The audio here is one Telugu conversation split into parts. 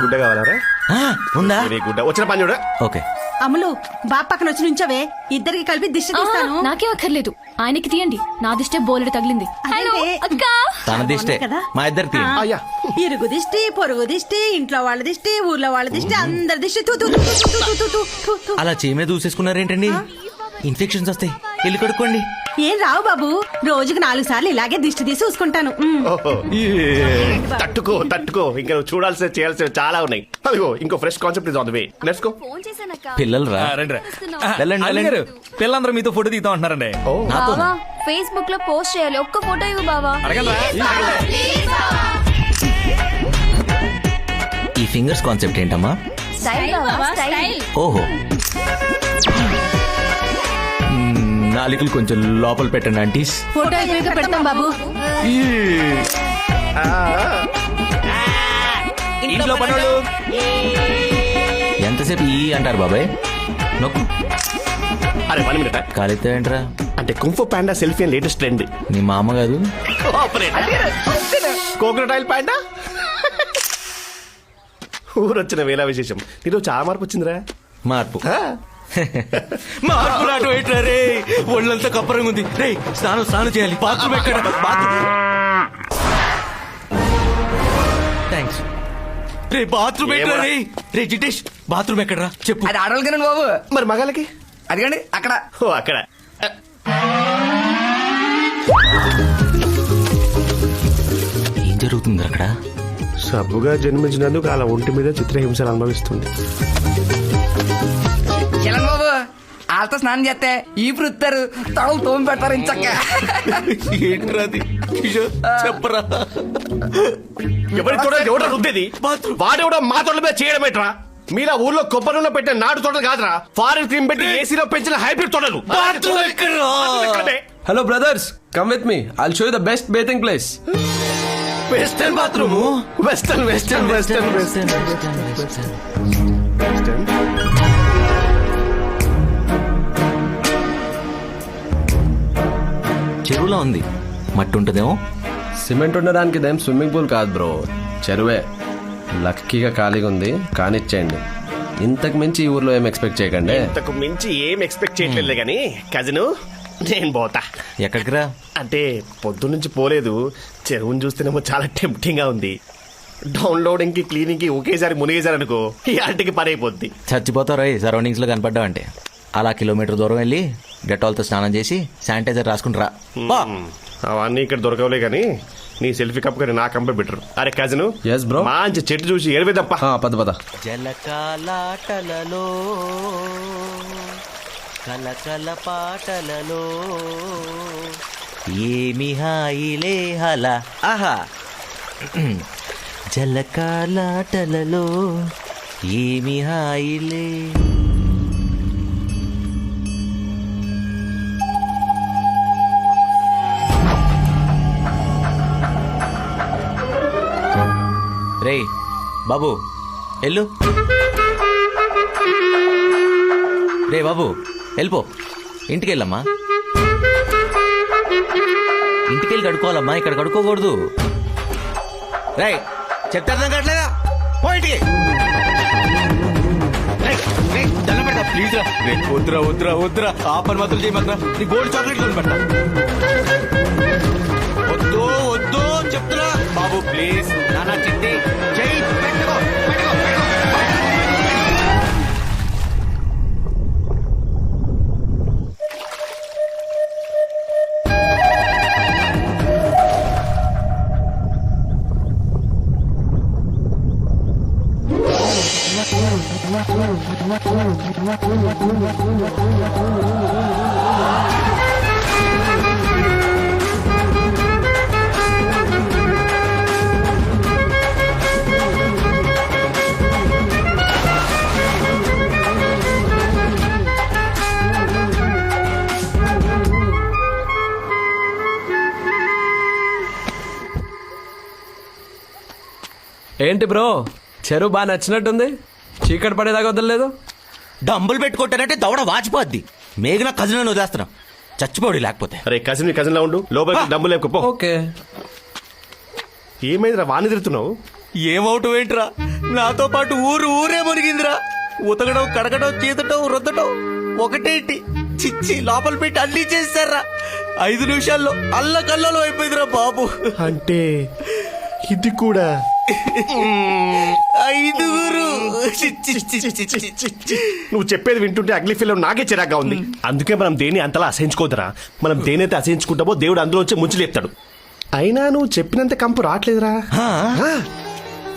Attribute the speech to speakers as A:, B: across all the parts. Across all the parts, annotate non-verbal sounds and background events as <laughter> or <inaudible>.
A: గుడ్డ కావాలరా? గుడ్డ. వచ్చిన పని చూడ.
B: ఓకే.
C: అమలు బాబు పక్కన వచ్చి నుంచవే. ఇద్దరికి కలిపి దిష్టి తీస్తాను.
D: నాకే అక్కర్లేదు. ఆయనకి తీయండి. నా దిష్టే బోలెడు తగిలింది.
B: తన దిష్టే. మా
A: ఇద్దరు
C: ఇరుగు దిష్టి పొరుగు దిష్టి ఇంట్లో వాళ్ళ దిష్టి ఊర్లో వాళ్ళ దిష్టి అందరి దిష్టి.
B: అలా చేమే దూసేసుకున్నారేంటండి? ఇన్ఫెక్షన్స్ వస్తాయి. వెళ్ళి కడుక్కోండి.
C: ఏం రావు బాబు? రోజుకి నాలుగు సార్లు ఇలాగే దిష్టి తీసి చూసుకుంటాను.
A: ఓహో. తట్టుకో తట్టుకో. ఇంకా నువ్వు చూడాల్సిన చేయాల్సిన చాలా ఉన్నాయి. అదిగో ఇంకో fresh concept is on the way let's go
D: phone చేశానక్క
B: పిల్లలు రా
E: రండి రా.
B: వెళ్ళండి,
E: అల్లి
B: వెళ్ళండి.
E: గారు. పిల్లలందరూ మీతో ఫోటో దిగుతా ఉంటున్నారండి
D: బావా ఫేస్బుక్లో పోస్ట్ చేయాలి. ఒక్క ఫోటో ఇవ్వు బావా.
E: రా.
B: ఈ ఫింగర్స్ కాన్సెప్ట్ ఏంటమ్మా?
D: స్టైల్ బావా స్టైల్
B: ఓహో. నాలుకలు కొంచెం లోపల పెట్టండి ఆంటీస్
C: ఫోటో అయిపోయాక పెడతాం బాబు.
B: ఇంట్లో పనులు. ఎంతసేపు ఈ అంటారు బాబాయ్? నొక్కు.
A: అరే వన్ మినిట్
B: కాలితే ఏంట్రా
A: అంటే kung fu panda selfie latest trend.
B: నీ మామ కాదు.
A: కోకోనట్ ఆయిల్ పాండా ఊరొచ్చిన వేళ విశేషం. నీతో చాలా మార్పు వచ్చిందిరా.
B: మార్పు.
A: ఆ,
B: మార్పు నాటు ఏంట్రా రే? ఒళ్ళంతా కప్పరంగా ఉంది. రే స్నానం స్నానం చేయాలి. బాత్రూమ్ ఎక్కడ? థ్యాంక్స్ రే బాత్రూమ్ ఎక్కడ రే? రే జిటేష్ బాత్రూమ్ ఎక్కడరా? చెప్పు.
F: అది ఆడవాళ్ళకి బాబు.
A: మరి మగాళ్ళకి?
F: అదిగండి అక్కడ.
A: ఓ అక్కడ.
B: ఏం జరుగుతుంది అక్కడ?
A: సబ్బుగా జన్మించినందుకు అలా ఒంటి మీద చిత్రహింసలు అనుభవిస్తుంది.
F: వాళ్ళతో స్నానం చేస్తే ఈ వృత్తారు తడలు తోమి పెడతారు ఇంచక్క.
B: ఏంట్రా అది? కిషోర్ చెప్పరా?
A: ఎవరి తోట ఎవడ రుద్దేది? వాడెవడో మా తోట మీద చేయడం ఏంట్రా? మీలా ఊర్లో కొబ్బరి నూనె పెట్టిన నాటు తోటలు కాదురా. ఫారెన్ క్రీమ్ పెట్టి ఏసీలో పెంచిన హైబ్రిడ్ తోటలు.
G: brothers. Come with me. I'll show you the best bathing place.
A: Western bathroom western western western western western
B: చెరువులో ఉంది. మట్టి ఉంటుందేమో
G: సిమెంట్ ఉండడానికి ఇదేం స్విమ్మింగ్ పూల్ కాదు బ్రో. చెరువే. లక్కీగా ఖాళీగా ఉంది కానిచ్చేయండి. ఇంతకు మించి ఈ ఊర్లో ఏం ఎక్స్పెక్ట్ చేయకండి.
A: ఇంతకు మించి ఏం ఎక్స్పెక్ట్ చేయట్లేదు కానీ కజిన్ నేను పోతా.
B: ఎక్కడికి రా?
A: అంటే పొద్దు నుంచి పోలేదు. చెరువుని చూస్తేనేమో చాలా టెంప్టింగ్గా ఉంది. డౌన్లోడింగ్కి క్లీనింగ్కి ఒకేసారి మునిగేసారు అనుకో ఈ ఆంటికి పని అయిపోద్ది.
B: చచ్చిపోతారు సరౌండింగ్స్లో కనపడ్డావు అంటే అలా కిలోమీటర్ దూరం వెళ్ళి డెటాల్తో స్నానం చేసి శానిటైజర్ రాసుకుని రా. బా.
A: అవన్నీ ఇక్కడ దొరకవులే కానీ నీ సెల్ఫీ కప్ కానీ నా కంపే బెటర్. అరే కజిన్.
G: Yes, bro.
A: మంచి చెట్టు చూసి
G: ఆ, పద పద.
B: జలకాలాటలలో కలకల పాటలలో ఏమి హాయిలే హల. ఆహా. జలకాలాటలలో ఏమి హాయిలే రే బాబు ఎల్లు రే బాబు వెళ్ళిపో. ఇంటికి వెళ్ళమ్మా. ఇంటికి వెళ్ళి కడుక్కోవాలమ్మా ఇక్కడ కడుక్కోకూడదు. రే చెప్తే అర్థం కావట్లేదా? పో ప్లీజ్ రా. వద్దురా వద్దురా వద్దురా. ఆ పని మాత్రం చేయమంటారా? నీ గోల్డ్ చాక్లెట్ కొని పెట్టా వద్దు వద్దు చెప్తున్నా బాబు ప్లీజ్ నానా చిట్టి చెయ్యి పెట్టుకో పెట్టుకో పెట్టుకో
G: ఏంటి బ్రో? చెరువు బాగా నచ్చినట్టుంది? చీకటి పడేదాకా వదలలేదు?
B: డంబులు పెట్టుకుంటానంటే దవడ వాచిపోద్ది. మేఘన కజిన్ వదిలేస్తున్నాం. చచ్చిపోడు లేకపోతే.
A: అరే కజిన్ కజిన్ లా ఉండు. లోపలికి డబ్బు లేకపో
G: ఓకే.
A: ఏమైందిరా వాణి తిరుగుతున్నావు
B: ఏమవుతావు ఏంట్రా? నాతో పాటు ఊరు ఊరే మునిగిందిరా. ఉతకడం కడగడం చీతటం రుద్దటం ఒకటేంటి? చిచ్చి లోపల పెట్టి అల్లి చేస్తారా ఐదు నిమిషాల్లో అల్ల కల్లలో అయిపోయిందిరా బాబు.
A: అంటే ఇది కూడా
B: ఐదుగురు.
A: నువ్వు చెప్పేది వింటుంటే అగ్ని ఫీల్ నాకే చిరాగ్గా ఉంది. అందుకే మనం దేని అంతలా అసహించుకోదరా. మనం దేనైతే అసహించుకుంటామో దేవుడు అందులో వచ్చి ముంచి లేపుతాడు. అయినా నువ్వు చెప్పినంత కంపు రావట్లేదురా.
B: ఆ,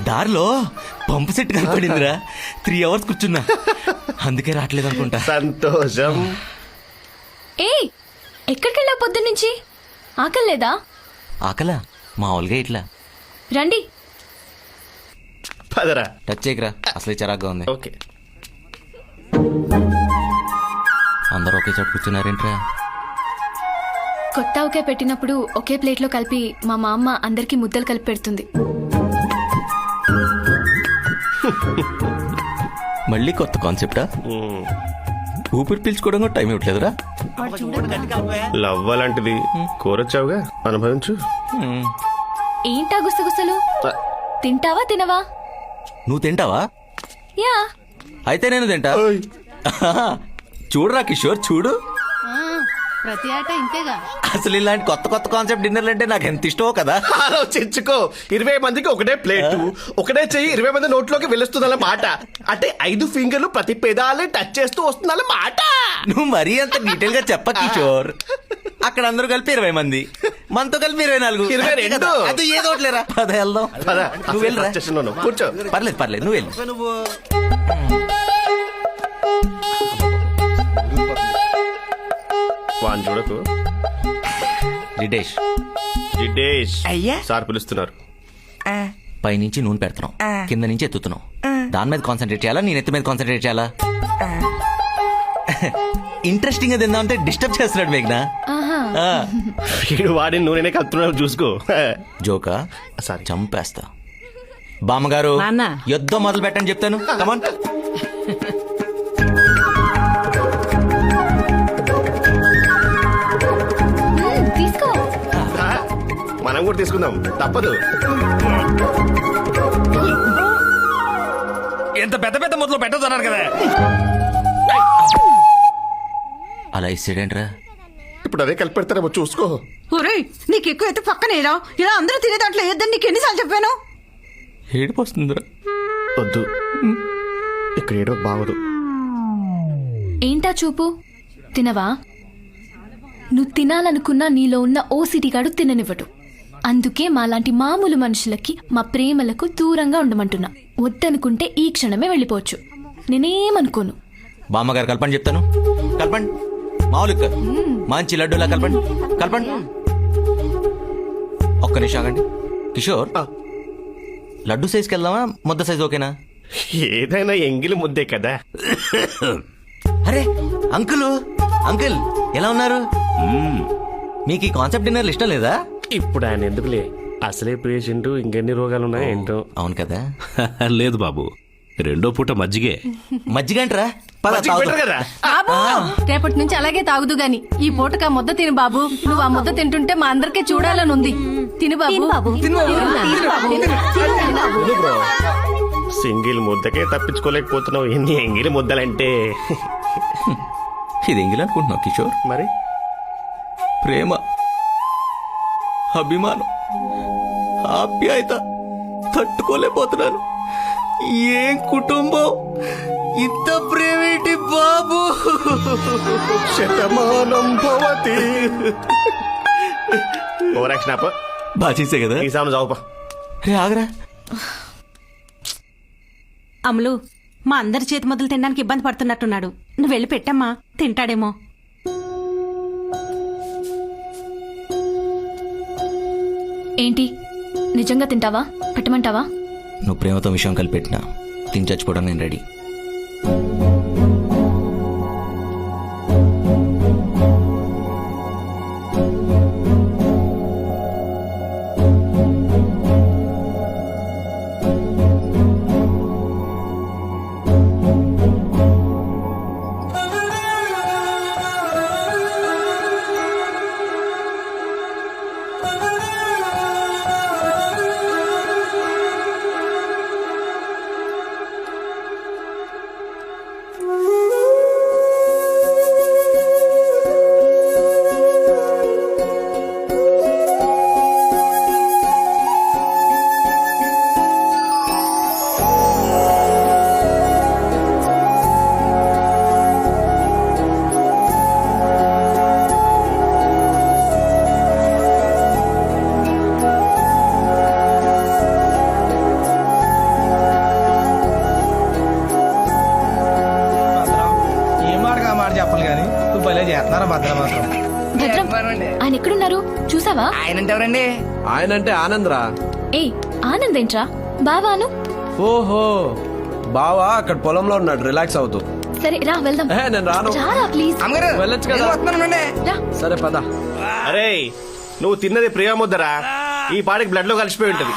B: దారిలో పంపు సెట్ కనపడిందిరా. <laughs> త్రీ అవర్స్ కూర్చున్నా. అందుకే రావట్లేదు అనుకుంటా.
A: సంతోషం.
D: ఏయ్ ఎక్కడికి వెళ్ళావు పొద్దున్న నుంచి ఆకలి లేదా
B: ఆకలా? మామూలుగా ఇట్లా.
D: రండి.
A: పదరా.
B: టచ్ చేయకరా. అసలే చిరాగ్గా ఉంది.
A: ఓకే.
B: అందరూ ఒకే చోట కూర్చున్నారేంట్రా?
D: కొత్త ఒకే పెట్టినప్పుడు ఒకే ప్లేట్లో కలిపి మా మా అమ్మ అందరికీ ముద్దలు కలిపి పెడుతుంది.
B: మళ్ళీ కొత్త కాన్సెప్టా ఊపిరి పీల్చుకోవడం కూడా టైం ఇవ్వట్లేదురా?
A: లవ్ అలాంటిది. కోరొచ్చావుగా అనుభవించు.
D: ఏంటా గుసగుసలు? తింటావా తినవా?
B: నువ్వు తింటావా?
D: యా.
B: అయితే నేను తింటా. <laughs> చూడురా కిషోర్ చూడు.
H: ప్రతి ఆట ఇంతేగా
B: అసలు ఇలాంటి కొత్త కొత్త కాన్సెప్ట్ డిన్నర్లు అంటే నాకు ఎంత ఇష్టమో కదా. <laughs>
A: ఆలోచించుకో. ఇరవై మందికి ఒకటే ప్లేట్ ఒకటే చెయ్యి ఇరవై మంది నోట్లోకి వెళ్ళొస్తుందన్న మాట. అంటే ఐదు ఫింగర్లు ప్రతి పెదాలే టచ్ చేస్తూ వస్తుందన్న మాట.
B: నువ్వు మరీ అంత డీటెయిల్గా చెప్ప కిషోర్. అక్కడ అందరూ కలిపి ఇరవై మంది. <laughs> మనతో కలిపి ఇరవై నాలుగు.
A: ఇరవై రెండు.
B: అది ఏదో ఒకటిలేరా పద వెళ్దాం.
A: పద,
B: నువ్వు వెళ్ళరా?
A: స్టేషన్లో ఉన్నావు. కూర్చో.
B: పర్లేదు పర్లేదు. నువ్వు వెళ్ళు.
A: వాన్ చూడకు.
B: రిటేష్.
A: జిడ్డేష్
F: అయ్యా.
A: సార్ పిలుస్తున్నారు.
F: ఆ,
B: పైనుంచి నూనె పెడుతున్నాం. కింద నుంచి ఎత్తుతున్నాం. దాని మీద కాన్సన్ట్రేట్ చేయాలా? నేను ఎత్తు మీద కాన్సన్ట్రేట్ చేయాలా. ఇంట్రెస్టింగ్ <laughs> గా తిందామంటే డిస్టర్బ్ చేస్తున్నాడు మేఘ్నా.
A: వీడు వాడి నూనెనే కలుపుతున్నాడు చూసుకో.
B: జోకా
A: సారీ
B: చంపేస్తా. బామ్మగారు
C: నాన్న.
B: యుద్ధం మొదలు పెట్టని చెప్తాను కమాన్
D: మ్మ్, తీసుకో.
A: మనం కూడా తీసుకుందాం. తప్పదు.
E: ఎంత పెద్ద పెద్ద మొదలు పెట్టదన్నారు కదా.
B: అలా ఇస్తాడేంట్రా?
A: ఇప్పుడు అదే కలిపి పెడతారేమో చూసుకో.
C: ఒరేయ్ నీకు ఎక్కువ అయితే పక్కనేరా ఇలా అందరూ తినే దాంట్లో వేయద్దని నీకు ఎన్నిసార్లు చెప్పాను?
B: ఏడుపు వస్తుందిరా
A: వద్దు. ఇక్కడ ఏడో బాగోదు.
D: ఏంటా చూపు? తినవా? నువ్వు తినాలనుకున్నా నీలో ఉన్న ఓసిటీ గాడు తిననివ్వడు. అందుకే మాలాంటి మామూలు మనుషులకి మా ప్రేమలకు దూరంగా ఉండమంటున్నా. వద్దనుకుంటే ఈ క్షణమే వెళ్ళిపోవచ్చు. నేనేమనుకోను?
B: బామ్మగారు కలపండి చెప్తాను. కలపండి. మామూలు. మంచి లడ్డూలా కలపండి. కలపండి. ఒక్క నిమిషం ఆగండి. కిషోర్. లడ్డు సైజ్కి వెళ్దామా? ముద్ద సైజ్ ఓకేనా?
A: ఏదైనా ఎంగిలి ముద్దే కదా.
B: అరే అంకుల్ అంకుల్ ఎలా ఉన్నారు? మీకు ఈ కాన్సెప్ట్ డిన్నర్లు ఇష్టం లేదా?
A: ఇప్పుడు ఆయన ఎందుకులే? అసలే పేషెంట్ ఇంకెన్ని రోగాలు ఉన్నాయి ఏంటో.
B: అవును కదా. <laughs>
I: లేదు బాబు. రెండో పూట మజ్జిగే.
B: మజ్జిగంట్రా?
A: మజ్జిగ
H: బాబు రేపటి నుంచి అలాగే తాగుదు గాని. ఈ పూటకు ఆ ముద్ద తిను బాబు. నువ్వు ఆ ముద్ద తింటుంటే మా అందరికీ చూడాలని ఉంది. తిను బాబు. తిను బాబు. తిను బాబు.
A: సింగిల్ ముద్దకే తప్పించుకోలేకపోతున్నావు. ఎన్ని ఎంగిలి ముద్దలంటే.
B: ఇది ఎంగిల్ అనుకుంటున్నావు కిషోర్?
A: మరి?
B: ప్రేమ అభిమానం ఆప్యాయత తట్టుకోలేకపోతున్నాను. ఏం కుటుంబం? ఇంత ప్రేమేటి బాబు?
A: శతమానం భవతి. ఓరాక్షన్ అప్ప
B: బాగా చేసే కదా?
A: ఈ సామెను చావుపా
B: రే ఆగరా.
C: అమలు మా అందరి చేతి మొదలు తినడానికి ఇబ్బంది పడుతున్నట్టున్నాడు. నువ్వు వెళ్ళి పెట్టమ్మా తింటాడేమో.
D: ఏంటి? నిజంగా తింటావా? పెట్టమంటావా?
B: నువ్వు ప్రేమతో విషయం కలిపెట్టినా తిని చచ్చిపోవడం నేను రెడీ.
D: ఆయన
F: అంటే ఎవరండి
G: ఆయన అంటే ఆనందరా.
D: ఏ ఆనంద్ ఏంట్రా? బావాను?
G: ఓహో బావా అక్కడ పొలంలో ఉన్నాడు రిలాక్స్ అవుతూ.
D: సరే రా వెళ్దాం.
G: ఏ, నేను రాను.
D: రారా ప్లీజ్.
F: అమ్మగారు
G: వెళ్ళొచ్చు కదా.
F: నేను వస్తున్నానండి
D: రా.
G: సరే పద.
A: అరే నువ్వు తిన్నది ప్రియ ముద్దరా? ఈ పాడికి బ్లడ్లో కలిసిపోయి ఉంటది.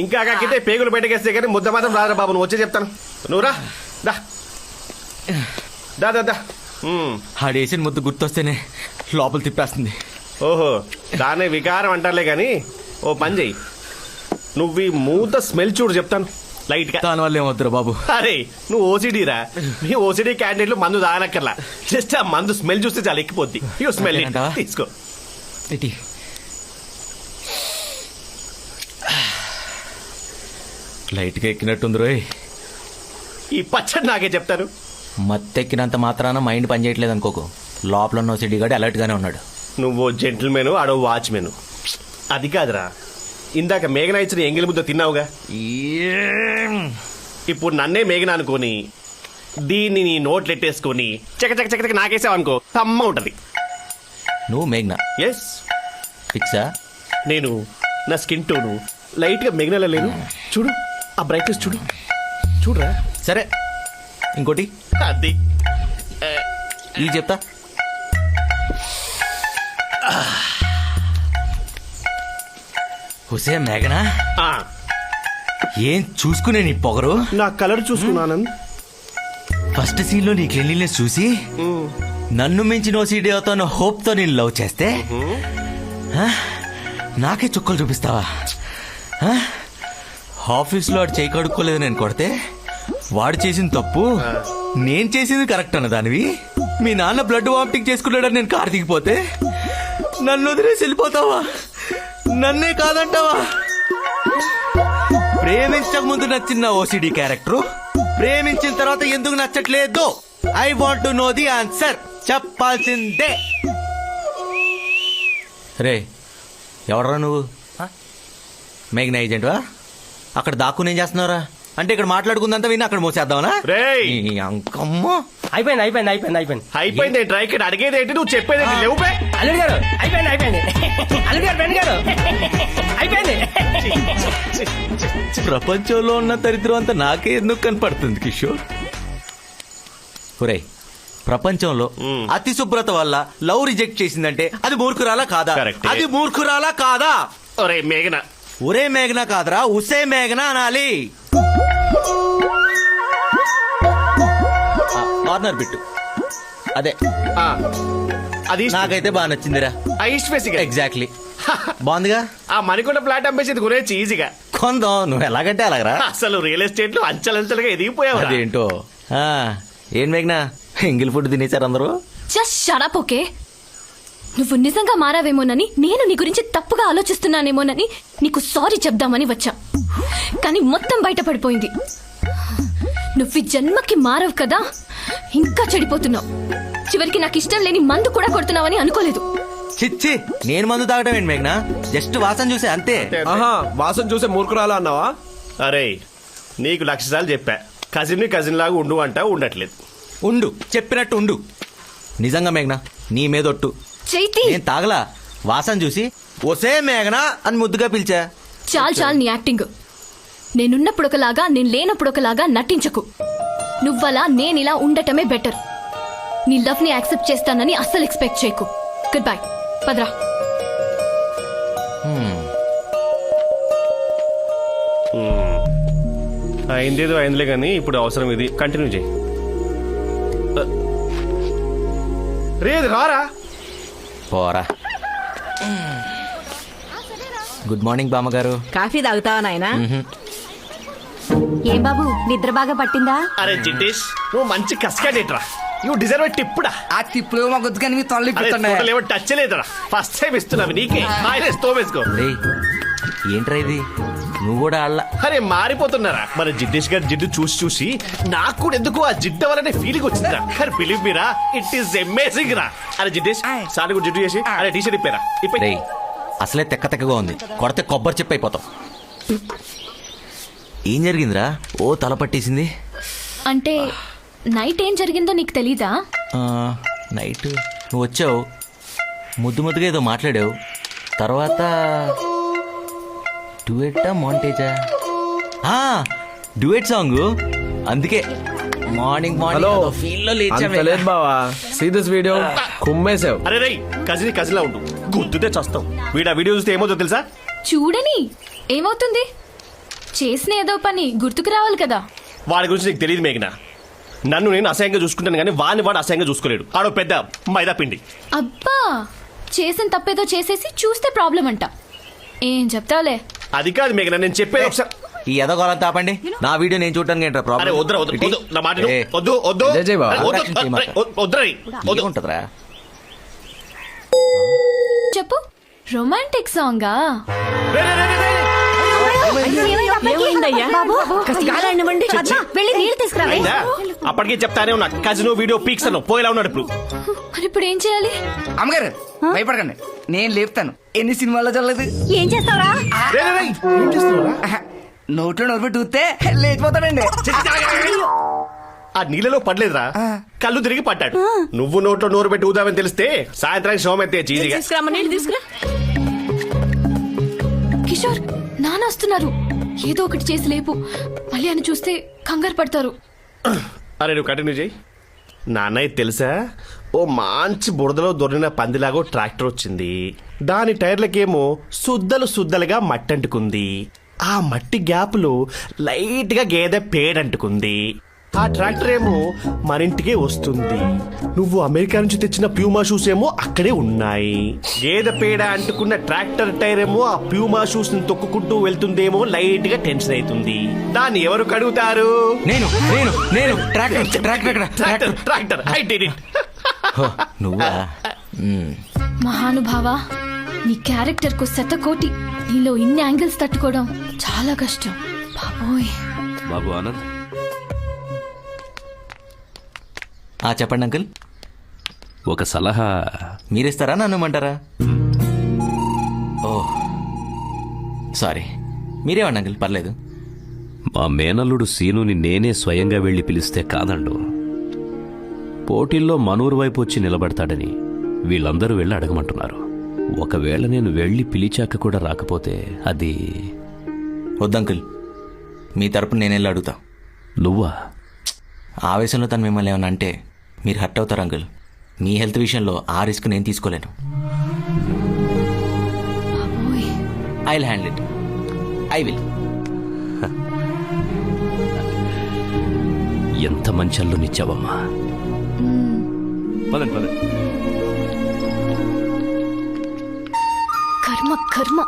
A: ఇంకా కాకితే పేగులు బయటకేస్తే కానీ ముద్ద మాత్రం రాదురా బాబు నువ్వు వచ్చే చెప్తాను. నువ్వు రా దా. దా దా దా. ఉమ్.
B: ఆడేసిన ముద్దు గుర్తొస్తేనే లోపల తిప్పేస్తుంది.
A: ఓహో దాన్ని వికారం అంటారులే కానీ ఓ పని చెయ్యి. నువ్వు ఈ మూత స్మెల్ చూడు చెప్తాను లైట్గా
B: దానివల్ల ఏమవుతురా బాబు.
A: అరే నువ్వు ఓసిడీ రా. మీ ఓసిడీ క్యాండిడేట్లు మందు తాగనక్కర్లా. జస్ట్ ఆ మందు స్మెల్ చూస్తే చాలా ఎక్కిపోద్ది. You smell? తీసుకో.
B: ఇటీ. లైట్గా ఎక్కినట్టుంది రోయ్
A: ఈ పచ్చడి నాకే చెప్తాను.
B: మత్తెక్కినంత మాత్రాన మైండ్ పనిచేయట్లేదు అనుకోకు లోపల ఉన్న సిటీ గాడు అలర్ట్ గానే ఉన్నాడు.
A: నువ్వు జెంటిల్మెన్ ఆడో వాచ్మెన్. అది కాదురా. ఇందాక మేఘన ఇచ్చిన ఎంగిలి ముద్ద తిన్నావుగా? ఇప్పుడు నన్నే మేఘన అనుకోని దీన్ని నీ నోట్లు ఎట్టేసుకొని చక చక చక చక నాకేసావు అనుకో అమ్మ ఉంటది.
B: నువ్వు మేఘ్నా.
A: ఎస్
B: ఫిక్సా?
A: నేను నా స్కిన్ టోను లైట్గా మెగినలా లేను చూడు ఆ బ్రైట్నెస్ చూడు. చూడరా.
B: సరే ఇంకోటి.
A: అది.
B: ఈ చెప్తా. హుసే మేఘనా? ఏం చూసుకునే నీ పొగరు?
A: నా కలర్ చూసుకున్నాను.
B: ఫస్ట్ సీన్లో నీ క్లీన్లీనెస్ చూసి నన్ను మించిన ఓసీడీ అవుతాను హోప్తో నేను లవ్ చేస్తే? నాకే చుక్కలు చూపిస్తావా? ఆఫీస్లో వాడు చేయి కడుక్కోలేదు నేను కొడితే వాడు చేసిన తప్పు నేను చేసింది కరెక్ట్ అన్న దానివి? మీ నాన్న బ్లడ్ వామిటింగ్ చేసుకున్నాడని నేను కారు దిగిపోతే నన్ను వదిలేసి వెళ్ళిపోతావా? నన్నే కాదంటావా? ప్రేమించక ముందు నచ్చిన ఓసిడి క్యారెక్టర్ ప్రేమించిన తర్వాత ఎందుకు నచ్చట్లేదు I want to know the answer చెప్పాల్సిందే. రే ఎవడరా నువ్వు? మేఘన ఏజెంట్వా అక్కడ దాక్కుని చేస్తున్నావురా? అంటే ఇక్కడ మాట్లాడుకుందంతా విని అక్కడ మోసేద్దామనా?
A: రేయ్.
B: ఈ అంకమ్మో.
E: అయిపోయింది అయిపోయింది అయిపోయింది అయిపోయింది.
A: అయిపోయింది ఏంట్రా ఇక్కడ అడిగేది ఏంటి? నువ్వు చెప్పేది ఏంటి? లేవు బే
E: అల్లుడు గారు అయిపోయింది అయిపోయింది. అల్లుడు గారు ఫ్రెండ్ గారు. అయిపోయింది.
B: ప్రపంచంలో ఉన్న దరిద్రం అంతా నాకే ఎందుకు కనపడుతుంది కిషోర్? ఒరేయ్ ప్రపంచంలో
A: మ్మ్.
B: అతి శుభ్రత వల్ల లవ్ రిజెక్ట్ చేసిందంటే అది మూర్ఖురాలా కాదా?
A: Correct.
B: అది మూర్ఖురాలా కాదా?
A: ఒరే మేఘన.
B: ఒరే మేఘనా కాదరా ఉసే మేఘనా అనాలి. కార్నర్ బిట్టు. అదే.
A: ఆ, అది
B: నాకైతే బాగా నచ్చిందిరా.
A: Ice ఫేసిగా
B: exactly బాగుందిగా?
A: ఆ మణికొండ ఫ్లాట్ అమ్మేసేది కొనేసి ఈజీగా.
B: కొందాం. నువ్వు ఎలాగంటే అలాగరా.
A: అసలు రియల్ ఎస్టేట్లో అంచెలంచెలుగా ఎదిగిపోయావు
B: అదేంటో? ఆ, ఏం మేఘనా? ఎంగిల్ ఫుడ్ తినేశారు అందరూ?
D: జస్ట్ షడప్ ఓకే నువ్వు నిజంగా మారావేమోనని నేను నీ గురించి తప్పుగా ఆలోచిస్తున్నానేమోనని నీకు సారీ చెప్దామని వచ్చా. కానీ మొత్తం బయటపడిపోయింది. నువ్వు జన్మకి మారవు కదా ఇంకా చెడిపోతున్నావు. చివరికి నాకు ఇష్టం లేని మందు కూడా కొడుతున్నావని అనుకోలేదు.
B: చిచ్చి నేను మందు తాగడం ఏంటి మేఘనా? జస్ట్ వాసన చూసే అంతే.
G: ఆహా వాసన చూసే మూర్ఖురాలా అన్నావా?
A: అరే నీకు లక్ష సార్లు చెప్పా. కజిన్ కజిన్ లాగా ఉండు అంట ఉండట్లేదు.
B: ఉండు చెప్పినట్టు ఉండు. నిజంగా మేఘనా నీ మీదొట్టు
D: చైతి!
B: నేను తాగలా? వాసన చూసి ఒసే మేఘనా అని ముద్దుగా పిలిచా.
D: చాలు చాలు నీ యాక్టింగ్. నేనున్నప్పుడు ఒకలాగా నేను లేనప్పుడు ఒకలాగా నటించకు. నువ్వలా నేనిలా ఉండటమే బెటర్. నీ లవ్ని యాక్సెప్ట్ చేస్తానని అస్సలు ఎక్స్పెక్ట్ చేయకు. గుడ్ బై పదరా
A: అయిందేదో అయిందిలే కానీ ఇప్పుడు అవసరం ఇది. కంటిన్యూ చేయి. రేది రారా?
B: పోరా. గుడ్ మార్నింగ్ బామ్మగారు.
C: కాఫీ తాగుతావా నాయనా?
H: ఏం బాబు నిద్ర బాగా పట్టిందా?
A: అరే జిటేష్ నువ్వు మంచి కసకాడేట్రా. You deserve టిప్పుడా?
F: ఆ తిప్పులు మా గుర్తు కానీ
A: ఏమో టచ్ లేదురా ఫస్ట్ టైం ఇస్తున్నావు నీకే. ఆయన తోమేసుకో
B: ఏంట్రా ఇది? నువ్వు కూడా ఆడలా
A: అరే మారిపోతున్నారా? మన జిడ్డేష్ గారి జిడ్డు చూసి చూసి నాకు కూడా ఎందుకు ఆ జిడ్డు అవ్వాలనే ఫీలింగ్ వచ్చిందిరా. అరే బిలీవ్ మీరా ఇట్ ఈస్ అమేజింగ్ రా. అరే జిడ్డేష్ సార్ కూడా జిడ్డు చేసి అరే టీ షర్ట్ ఇప్పారా. ఇప్పి.
B: రేయ్ అసలే తెక్క తెక్కగా ఉంది. కొడితే కొబ్బరి చెప్పి అయిపోతాం. ఏం జరిగిందిరా? ఓ తల పట్టేసింది.
D: అంటే నైట్ ఏం జరిగిందో నీకు తెలీదా?
B: ఆ, నైట్ నువ్వు వచ్చావు. ముద్దు ముద్దుగా ఏదో మాట్లాడావు. తర్వాత డ్యూయెట్టా మాంటేజా? Duet song. అందుకే మార్నింగ్
G: హలో.
B: మార్నింగ్ ఫీల్లో
G: అంత లేదు బావా. See this video. కుమ్మేసావు
A: అరే రై కజిని కజిలా ఉండు. గుద్దుతే చస్తాం. వీడు ఆ వీడియో చూస్తే ఏమవుతుందో తెలుసా?
D: చూడని. ఏమవుతుంది? చేసిన ఏదో పని గుర్తుకు రావాలి కదా.
A: వాడి గురించి నీకు తెలియదు మేఘన. నన్ను నేను అసహ్యంగా చూసుకుంటాను కానీ వాడిని వాడు అసహ్యంగా చూసుకోలేడు. ఆడో పెద్ద మైదా పిండి.
D: అబ్బా! చేసిన తప్పేదో చేసేసి చూస్తే ప్రాబ్లం అంట. ఏం చెప్తావులే?
A: అది కాదు మేఘన నేను చెప్పేది ఒకసారి
B: ఈ ఎదగోళం తాపండి నా వీడియో నేను చూడటానికి ఏంట్రా
A: అరే
B: ప్రాబ్లం
A: వద్దురా వద్దు వద్దు నా మాట విను.
B: ఏ,
A: వద్దు వద్దు
G: బాబా.
A: వద్దు,
B: Action చేయమాక.
A: అరే, వద్దు, వద్దురా రీ. వద్దు.
B: ఉంటుందిరా
D: చెప్పు రొమాంటిక్ సాంగా
A: రే, రే, రే, రే, రే.
C: ఏమైందయ్యా వెళ్ళి నీళ్ళు తీసుకురావే.
A: అయిందా? అప్పటికే చెప్తానే ఉన్నా. కజినో వీడియో పీక్స్ పోయేలా ఉన్నాడు ఇప్పుడు.
D: మరి ఇప్పుడు ఏం చేయాలి?
F: అమ్మగారు భయపడకండి. నేను లేపుతాను. ఎన్ని సినిమాల్లో చూడలేదు
C: ఏం చేస్తావురా?
F: నోట్లో నోరు పెట్టి ఊస్తే లేచిపోతాడండి
A: ఆ నీళ్ళలో పడలేదురా. కళ్ళు తిరిగి పడ్డాడు. నువ్వు నోట్లో నోరు పెట్టి ఊదామని తెలిస్తే సాయంత్రానికి శవం అయితే చీజిగా.
C: తీసుకురా.
D: కిషోర్ నాన్న వస్తున్నారు. ఏదో ఒకటి చేసి లేపు. మళ్ళీ అని చూస్తే కంగారు పడతారు.
A: అరే నువ్వు కంటిన్యూ చేయి. నాన్నయ్య తెలుసా? ఓ మంచి బురదలో దొరిన పందిలాగో ట్రాక్టర్ వచ్చింది. దాని టైర్లకేమో సుద్దలు సుద్దలుగా మట్టి అంటుకుంది. ఆ మట్టి గ్యాప్లో లైట్గా గేదె పేడంటుకుంది. ఆ ట్రాక్టర్ ఏమో మరింటికే వస్తుంది. నువ్వు అమెరికా నుంచి తెచ్చిన ప్యూమా షూస్ ఏమో అక్కడే ఉన్నాయి. గేదె పేడ అంటుకున్న ట్రాక్టర్ టైర్ ఏమో ఆ ప్యూమా షూస్ని తొక్కుకుంటూ వెళ్తుందేమో లైట్గా టెన్షన్ అవుతుంది. దాన్ని ఎవరు కడుగుతారు
B: నేను నేను నేను. Tractor tractor?
A: Tractor
B: tractor.
A: I did it.
B: హో, నువ్వా.
D: మహానుభావా నీ క్యారెక్టర్కు శతకోటి. నీలో ఇన్ని యాంగిల్స్ తట్టుకోవడం చాలా కష్టం. బాబోయ్.
I: బాబు ఆనంద్
B: ఆ చెప్పండి అంకుల్.
I: ఒక సలహా.
B: మీరిస్తారా నన్ను ఇమ్మంటారా? ఓ సారీ. మీరేమండి అంకుల్ పర్లేదు.
I: మా మేనల్లుడు సీనుని నేనే స్వయంగా వెళ్ళి పిలిస్తే కాదండు. పోటీల్లో మనూరు వైపు వచ్చి నిలబడతాడని వీళ్ళందరూ వెళ్ళి అడగమంటున్నారు. ఒకవేళ నేను వెళ్ళి పిలిచాక కూడా రాకపోతే అది
B: వద్దు అంకుల్. మీ తరపున నేను వెళ్ళి అడుగుతా.
I: నువ్వా?
B: ఆవేశంలో తను మిమ్మల్ని ఏమన్నా అంటే మీరు హర్ట్ అవుతారు అంకుల్. మీ హెల్త్ విషయంలో ఆ రిస్క్ నేను తీసుకోలేను. I will handle it I will
I: ఎంత మంచి అల్లునిచ్చావమ్మా పదండి పదండి.
D: కర్మ కర్మ.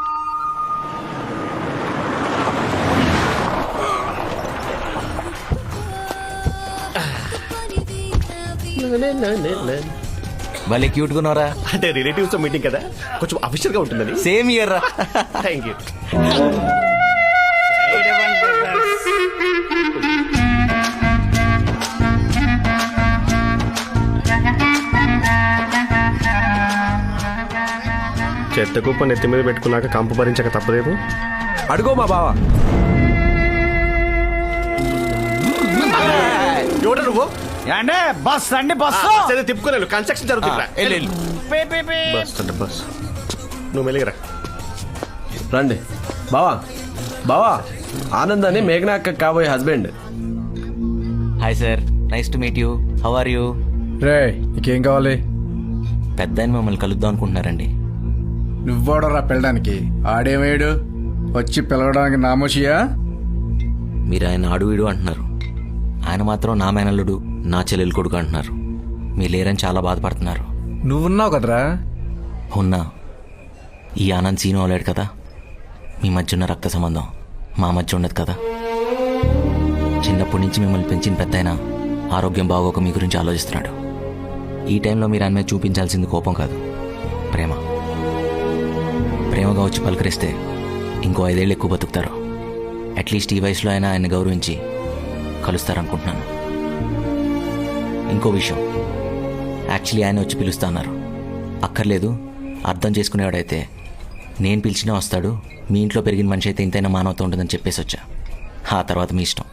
B: భలే క్యూట్ గున్నారా
A: అంటే రిలేటివ్స్తో మీటింగ్ కదా? కొంచెం అఫీషియల్గా ఉంటుందని.
B: సేమ్ ఇయర్ రా.
A: థ్యాంక్ యూ చెత్త కుప్ప నెత్తి మీద పెట్టుకున్నాక కంపు భరించక తప్పదేమో?
G: అడుగో మా బావా.
E: అంటే బస్ అండి బస్
A: తిప్పుకోలేదు కన్స్ట్రక్షన్ జరుగుతుంది. బస్ అంటే బస్. నువ్వు మెలిగరా.
G: రండి. బావా బావా ఆనంద్ అని మేఘనా అక్క కాబోయే husband.
B: Hi sir nice to meet you. How are you
J: రే నీకేం కావాలి?
B: పెద్ద మిమ్మల్ని కలుద్దాం అనుకుంటున్నారండి.
J: నువ్వోడరా పిల్లడానికి ఆడేమేడు? వచ్చి పిలవడానికి నామోషియా?
B: మీరు ఆయన ఆడు వీడు అంటున్నారు. ఆయన మాత్రం నా మేనల్లుడు. నా చెల్లెలు కొడుకు అంటున్నారు. మీరు లేరని చాలా బాధపడుతున్నారు.
J: నువ్వున్నావు కదరా?
B: ఉన్నా. ఈ ఆనంద్ సీను అవలేడు కదా? మీ మధ్య ఉన్న రక్త సంబంధం మా మధ్య ఉండదు కదా? చిన్నప్పటి నుంచి మిమ్మల్ని పెంచిన పెద్ద ఆరోగ్యం బాగోక మీ గురించి ఆలోచిస్తున్నాడు. ఈ టైంలో మీరు ఆయన మీద చూపించాల్సింది కోపం కాదు. ప్రేమ. ప్రేమగా వచ్చి పలకరిస్తే ఇంకో ఐదేళ్ళు ఎక్కువ బతుకుతారు. అట్లీస్ట్ ఈ వయసులో అయినా ఆయన గౌరవించి కలుస్తారనుకుంటున్నాను. ఇంకో విషయం. యాక్చువల్లీ ఆయన వచ్చి పిలుస్తా అన్నారు. అక్కర్లేదు అర్థం చేసుకునేవాడైతే. నేను పిలిచినా వస్తాడు మీ ఇంట్లో పెరిగిన మనిషి అయితే ఇంతైనా మానవత ఉంటుందని చెప్పేసి వచ్చా ఆ తర్వాత మీ ఇష్టం.